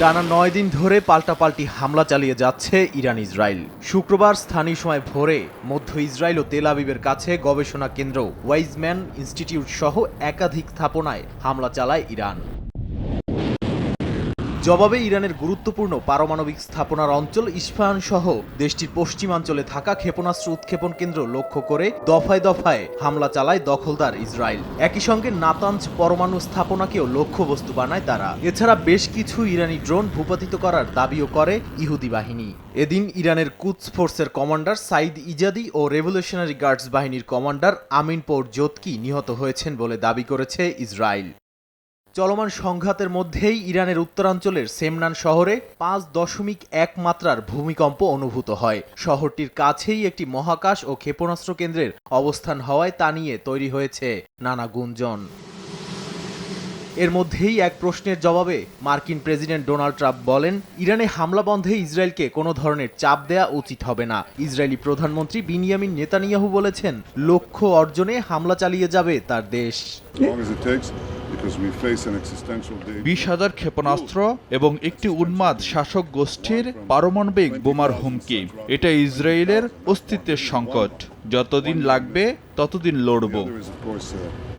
টানা নয় দিন ধরে পাল্টাপাল্টি হামলা চালিয়ে যাচ্ছে ইরান ইসরায়েল। শুক্রবার স্থানীয় সময় ভোরে মধ্য ইসরায়েল ও তেল আবিবের কাছে গবেষণা কেন্দ্র ওয়াইজম্যান ইনস্টিটিউট সহ একাধিক স্থাপনায় হামলা চালায় ইরান। জবাবে ইরানের গুরুত্বপূর্ণ পারমাণবিক স্থাপনার অঞ্চল ইস্পাহান সহ দেশটির পশ্চিমাঞ্চলে থাকা ক্ষেপণাস্ত্র উৎক্ষেপণ কেন্দ্র লক্ষ্য করে দফায় দফায় হামলা চালায় দখলদার ইসরায়েল। একই সঙ্গে নাতাঞ্জ পরমাণু স্থাপনাকেও লক্ষ্যবস্তু বানায় তারা। এছাড়া বেশ কিছু ইরানি ড্রোন ভূপাতিত করার দাবিও করে ইহুদি বাহিনী। এদিন ইরানের কুদস ফোর্সের কমান্ডার সাইদ ইজাদি ও রেভলিউশনারি গার্ডস বাহিনীর কমান্ডার আমিন পৌর জোতকি নিহত হয়েছেন বলে দাবি করেছে ইসরায়েল। চলমান সংঘাতের মধ্যেই ইরানের উত্তরাঞ্চলের সেমনান শহরে পাঁচ দশমিক এক মাত্রার ভূমিকম্প অনুভূত হয়। শহরটির কাছেই একটি মহাকাশ ও ক্ষেপণাস্ত্র কেন্দ্রের অবস্থান হওয়ায় তা নিয়ে তৈরি হয়েছে নানা গুঞ্জন। এর মধ্যেই এক প্রশ্নের জবাবে মার্কিন প্রেসিডেন্ট ডোনাল্ড ট্রাম্প বলেন, ইরানে হামলা বন্ধে ইসরায়েলকে কোনো ধরনের চাপ দেয়া উচিত হবে না। ইসরায়েলি প্রধানমন্ত্রী বিনিয়ামিন নেতানিয়াহু বলেছেন, লক্ষ্য অর্জনে হামলা চালিয়ে যাবে তার দেশ। বিশ হাজার ক্ষেপণাস্ত্র এবং একটি উন্মাদ শাসক গোষ্ঠীর পারমাণবিক বোমার হুমকি। এটা ইসরায়েলের অস্তিত্বের সংকট। যতদিন লাগবে ততদিন লড়ব। Uh,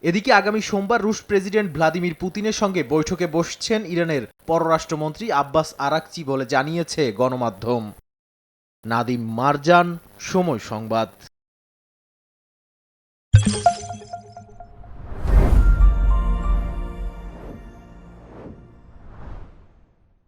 এদিকে আগামী সোমবার রুশ প্রেসিডেন্ট ভ্লাদিমির পুতিনের সঙ্গে বৈঠকে বসছেন ইরানের পররাষ্ট্রমন্ত্রী আব্বাস আরাকচি বলে জানিয়েছে গণমাধ্যম। নাদিম মারজান সময় সংবাদ।